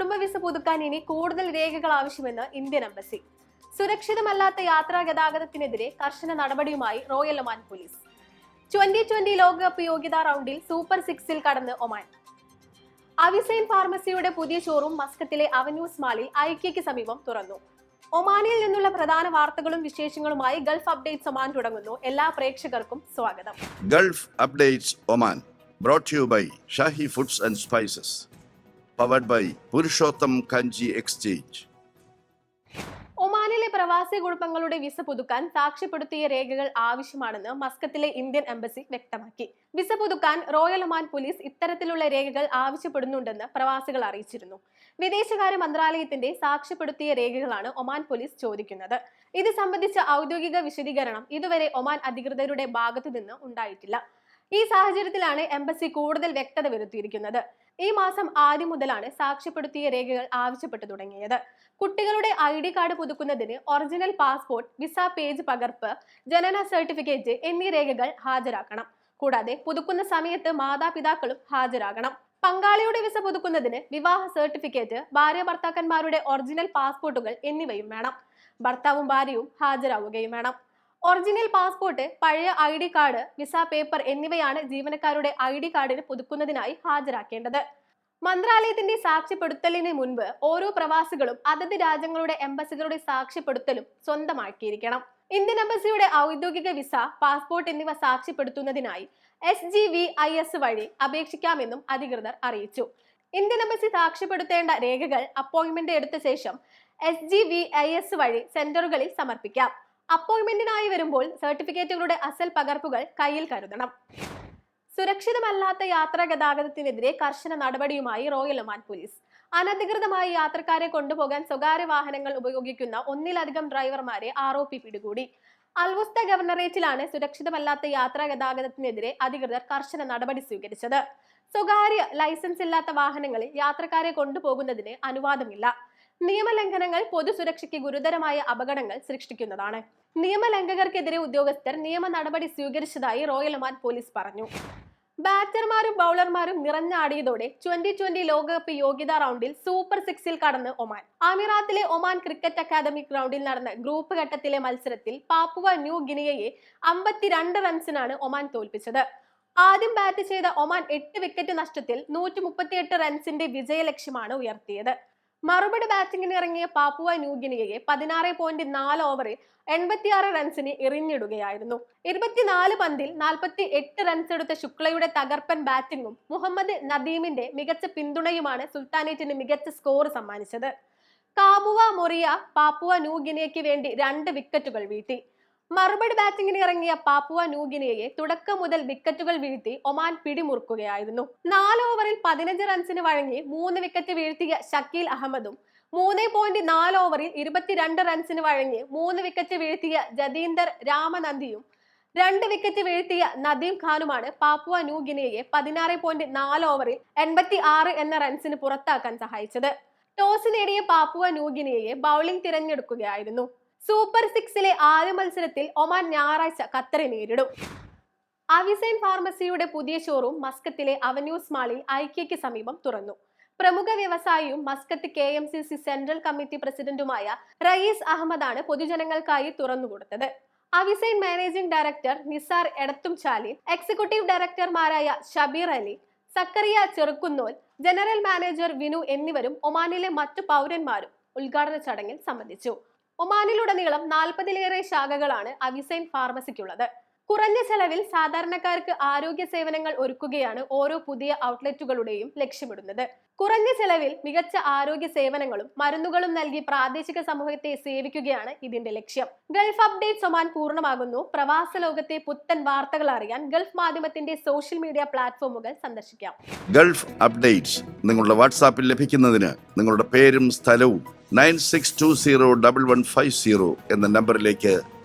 കുടുംബ വിസ പുതുക്കാൻ ഇനി കൂടുതൽ രേഖകൾ ആവശ്യമെന്ന് ഇന്ത്യൻ എംബസി. സുരക്ഷിതമല്ലാത്ത യാത്രാ ഗതാഗതത്തിനെതിരെ കർശന നടപടിയുമായി Royal Oman Police. Twenty twenty ലോകകപ്പ് യോഗ്യതാ റൗണ്ടിൽ സൂപ്പർ സിക്സിൽ കടന്ന് ഒമാൻ. അവിസൈൻ ഫാർമസിയുടെ പുതിയ ഷോറൂം മസ്കത്തിലെ അവന്യൂസ് മാളിൽ ഐക്യയ്ക്ക് സമീപം തുറന്നു. ഒമാനിൽ നിന്നുള്ള പ്രധാന വാർത്തകളും വിശേഷങ്ങളുമായി ഗൾഫ് അപ്ഡേറ്റ്സ് ഒമാൻ തുടങ്ങുന്നു. എല്ലാ പ്രേക്ഷകർക്കും സ്വാഗതം. Gulf Updates Oman brought you by Shahi Foods and and Spices. By Purushottam Kanji Exchange ഒമാനിലെ പ്രവാസി കുടുംബങ്ങളുടെ വിസ പുതുക്കാൻ സാക്ഷ്യപ്പെടുത്തിയ രേഖകൾ ആവശ്യമാണെന്ന് മസ്കത്തിലെ ഇന്ത്യൻ എംബസി വ്യക്തമാക്കി. വിസ പുതുക്കാൻ റോയൽ ഒമാൻ പോലീസ് ഇത്തരത്തിലുള്ള രേഖകൾ ആവശ്യപ്പെടുന്നുണ്ടെന്ന് പ്രവാസികൾ അറിയിച്ചിരുന്നു. വിദേശകാര്യ മന്ത്രാലയത്തിന്റെ സാക്ഷ്യപ്പെടുത്തിയ രേഖകളാണ് ഒമാൻ പോലീസ് ചോദിക്കുന്നത്. ഇത് സംബന്ധിച്ച ഔദ്യോഗിക വിശദീകരണം ഇതുവരെ ഒമാൻ അധികൃതരുടെ ഭാഗത്തു നിന്ന് ഉണ്ടായിട്ടില്ല. ഈ സാഹചര്യത്തിലാണ് എംബസി കൂടുതൽ വ്യക്തത വരുത്തിയിരിക്കുന്നത്. ഈ മാസം ആദ്യം മുതലാണ് സാക്ഷ്യപ്പെടുത്തിയ രേഖകൾ ആവശ്യപ്പെട്ടു തുടങ്ങിയത്. കുട്ടികളുടെ ഐ ഡി കാർഡ് പുതുക്കുന്നതിന് ഒറിജിനൽ പാസ്പോർട്ട് വിസ പേജ് പകർപ്പ് ജനന സർട്ടിഫിക്കറ്റ് എന്നീ രേഖകൾ ഹാജരാക്കണം. കൂടാതെ പുതുക്കുന്ന സമയത്ത് മാതാപിതാക്കളും ഹാജരാകണം. പങ്കാളിയുടെ വിസ പുതുക്കുന്നതിന് വിവാഹ സർട്ടിഫിക്കറ്റ് ഭാര്യ ഭർത്താക്കന്മാരുടെ ഒറിജിനൽ പാസ്പോർട്ടുകൾ എന്നിവയും വേണം. ഭർത്താവും ഭാര്യയും ഹാജരാവുകയും വേണം. ഒറിജിനൽ പാസ്പോർട്ട് പഴയ I D card visa paper എന്നിവയാണ് ജീവനക്കാരുടെ ഐ ഡി കാർഡിന് പുതുക്കുന്നതിനായി ഹാജരാക്കേണ്ടത്. മന്ത്രാലയത്തിന്റെ സാക്ഷ്യപ്പെടുത്തലിന് മുൻപ് ഓരോ പ്രവാസികളും അതത് രാജ്യങ്ങളുടെ എംബസികളുടെ സാക്ഷ്യപ്പെടുത്തലും സ്വന്തമാക്കിയിരിക്കണം. ഇന്ത്യൻ എംബസിയുടെ ഔദ്യോഗിക വിസ പാസ്പോർട്ട് എന്നിവ സാക്ഷ്യപ്പെടുത്തുന്നതിനായി S G V I S വഴി അപേക്ഷിക്കാമെന്നും അധികൃതർ അറിയിച്ചു. ഇന്ത്യൻ എംബസി സാക്ഷ്യപ്പെടുത്തേണ്ട രേഖകൾ അപ്പോയിന്റ്മെന്റ് എടുത്ത ശേഷം S G V I S വഴി സെന്ററുകളിൽ സമർപ്പിക്കാം. അപ്പോയിന്റ്മെന്റിനായി വരുമ്പോൾ സർട്ടിഫിക്കറ്റുകളുടെ അസൽ പകർപ്പുകൾ കയ്യിൽ കരുതണം. സുരക്ഷിതമല്ലാത്ത യാത്രാ ഗതാഗതത്തിനെതിരെ കർശന നടപടിയുമായി റോയൽ ഒമാൻ പോലീസ് അനധികൃതമായി യാത്രക്കാരെ കൊണ്ടുപോകാൻ സ്വകാര്യ വാഹനങ്ങൾ ഉപയോഗിക്കുന്ന ഒന്നിലധികം ഡ്രൈവർമാരെ ആർ പിടികൂടി. അൽവസ്ത ഗവർണറേറ്റിലാണ് സുരക്ഷിതമല്ലാത്ത യാത്രാ ഗതാഗതത്തിനെതിരെ അധികൃതർ കർശന നടപടി സ്വീകരിച്ചത്. സ്വകാര്യ ലൈസൻസ് ഇല്ലാത്ത വാഹനങ്ങളിൽ യാത്രക്കാരെ കൊണ്ടുപോകുന്നതിന് അനുവാദമില്ല. നിയമലംഘനങ്ങൾ പൊതുസുരക്ഷയ്ക്ക് ഗുരുതരമായ അപകടങ്ങൾ സൃഷ്ടിക്കുന്നതാണ്. നിയമലംഘകർക്കെതിരെ ഉദ്യോഗസ്ഥർ നിയമ നടപടി സ്വീകരിച്ചതായി റോയൽ ഒമാൻ പോലീസ് പറഞ്ഞു. ബാറ്റർമാരും ബൗളർമാരും നിറഞ്ഞാടിയതോടെ ട്വന്റി ട്വന്റി ലോകകപ്പ് യോഗ്യതാ റൗണ്ടിൽ സൂപ്പർ സിക്സിൽ കടന്ന് ഒമാൻ. അമിറാത്തിലെ ഒമാൻ ക്രിക്കറ്റ് അക്കാദമി ഗ്രൗണ്ടിൽ നടന്ന ഗ്രൂപ്പ് ഘട്ടത്തിലെ മത്സരത്തിൽ പാപ്പുവ ന്യൂ ഗിനിയയെ അമ്പത്തിരണ്ട് റൺസിനാണ് ഒമാൻ തോൽപ്പിച്ചത്. ആദ്യം ബാറ്റ് ചെയ്ത ഒമാൻ എട്ട് വിക്കറ്റ് നഷ്ടത്തിൽ നൂറ്റി റൺസിന്റെ വിജയലക്ഷ്യമാണ് ഉയർത്തിയത്. മറുപടി ബാറ്റിംഗിന് ഇറങ്ങിയ പാപ്പുവ ന്യൂഗിനിയയെ പതിനാറ് പോയിന്റ് നാല് ഓവറിൽ എൺപത്തിയാറ് റൺസിന് എറിഞ്ഞിടുകയായിരുന്നു. ഇരുപത്തിനാല് പന്തിൽ നാൽപ്പത്തി എട്ട് റൺസ് എടുത്ത ശുക്ലയുടെ തകർപ്പൻ ബാറ്റിംഗും മുഹമ്മദ് നദീമിന്റെ മികച്ച പിന്തുണയുമാണ് സുൽത്താനേറ്റിന് മികച്ച സ്കോർ സമ്മാനിച്ചത്. കാബുവ മൊറിയ പാപ്പുവ ന്യൂഗിനിയയ്ക്ക് വേണ്ടി രണ്ട് വിക്കറ്റുകൾ വീഴ്ത്തി മറുപടി ബാറ്റിംഗിന് ഇറങ്ങിയ പാപ്പുവ ന്യൂഗിനിയെ തുടക്കം മുതൽ വിക്കറ്റുകൾ വീഴ്ത്തി ഒമാൻ പിടിമുറുക്കുകയായിരുന്നു. നാല് ഓവറിൽ പതിനഞ്ച് റൺസിന് വഴങ്ങി മൂന്ന് വിക്കറ്റ് വീഴ്ത്തിയ ഷക്കീൽ അഹമ്മദും മൂന്ന് പോയിന്റ് നാല് ഓവറിൽ ഇരുപത്തിരണ്ട് റൺസിന് വഴങ്ങി മൂന്ന് വിക്കറ്റ് വീഴ്ത്തിയ ജതീന്ദർ രാമനന്ദിയും രണ്ട് വിക്കറ്റ് വീഴ്ത്തിയ നദീം ഖാനുമാണ് പാപ്പുവ ന്യൂഗിനിയയെ പതിനാറ് പോയിന്റ് നാല് ഓവറിൽ എൺപത്തി ആറ് എന്ന റൺസിന് പുറത്താക്കാൻ സഹായിച്ചത്. ടോസ് നേടിയ പാപ്പുവ ന്യൂഗിനിയയെ ബൗളിംഗ് തിരഞ്ഞെടുക്കുകയായിരുന്നു. സൂപ്പർ സിക്സിലെ ആദ്യ മത്സരത്തിൽ ഒമാൻ ഞായറാഴ്ച ഖത്തറെ നേരിടും. അവിസൈൻ ഫാർമസിയുടെ പുതിയ ഷോറൂം മസ്കത്തിലെ അവന്യൂസ് മാളിൽ ഐക്യയ്ക്ക് സമീപം തുറന്നു. പ്രമുഖ വ്യവസായിയും Muscat K M C C central committee പ്രസിഡന്റുമായ റയീസ് അഹമ്മദാണ് പൊതുജനങ്ങൾക്കായി തുറന്നുകൊടുത്തത്. അവിസൈൻ മാനേജിംഗ് ഡയറക്ടർ നിസാർ എടത്തും ചാലിൻ എക്സിക്യൂട്ടീവ് ഡയറക്ടർമാരായ ഷബീർ അലി സക്കറിയ ചെറുക്കുന്നോൽ ജനറൽ മാനേജർ വിനു എന്നിവരും ഒമാനിലെ മറ്റു പൗരന്മാരും ഉദ്ഘാടന ചടങ്ങിൽ സംബന്ധിച്ചു. ഒമാനിലുടനീളം നാൽപ്പതിലേറെ ശാഖകളാണ് അവിസൈൻ ഫാർമസിക്കുള്ളത്. കുറഞ്ഞ ചെലവിൽ സാധാരണക്കാർക്ക് ആരോഗ്യ സേവനങ്ങൾ ഒരുക്കുകയാണ് ഓരോ പുതിയ ഔട്ട്ലെറ്റുകളുടെയും ലക്ഷ്യമിടുന്നത്. കുറഞ്ഞ ചെലവിൽ മികച്ച ആരോഗ്യ സേവനങ്ങളും മരുന്നുകളും നൽകി പ്രാദേശിക സമൂഹത്തെ സേവിക്കുകയാണ് ഇതിന്റെ ലക്ഷ്യം. ഗൾഫ് അപ്ഡേറ്റ്സ് ഒമാൻ പൂർണമാകുന്നു. പ്രവാസ ലോകത്തെ പുത്തൻ വാർത്തകൾ അറിയാൻ ഗൾഫ് മാധ്യമത്തിന്റെ സോഷ്യൽ മീഡിയ പ്ലാറ്റ്ഫോമുകൾ സന്ദർശിക്കാം. ഗൾഫ് അപ്ഡേറ്റ്സ് നിങ്ങളുടെ വാട്സാപ്പിൽ ലഭിക്കുന്നതിന് നിങ്ങളുടെ പേരും സ്ഥലവും nine six two zero double one five zero എന്ന നമ്പറിലേക്ക്